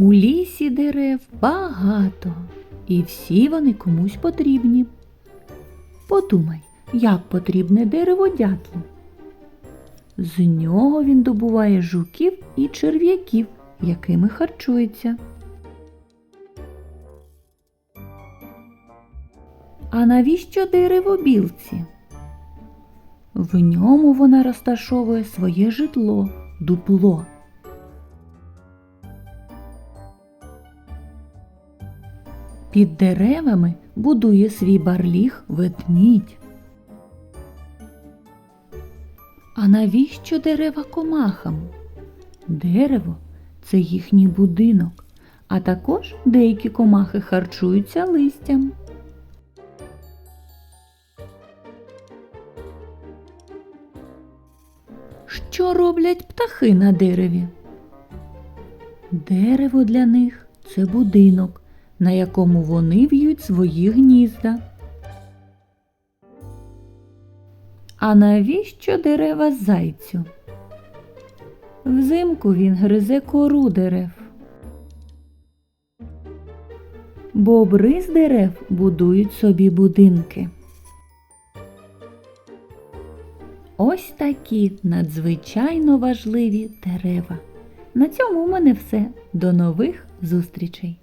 У лісі дерев багато, і всі вони комусь потрібні. Подумай, як потрібне дерево дятлу. З нього він добуває жуків і черв'яків, якими харчується. А навіщо дерево білці? В ньому вона розташовує своє житло, дупло. Під деревами будує свій барліг ведмідь. А навіщо дерева комахам? Дерево це їхній будинок, а також деякі комахи харчуються листям. Що роблять птахи на дереві? Дерево для них це будинок, на якому вони в'ють свої гнізда. А навіщо дерева зайцю? Взимку він гризе кору дерев. Бобри з дерев будують собі будинки. Ось такі надзвичайно важливі дерева. На цьому у мене все. До нових зустрічей!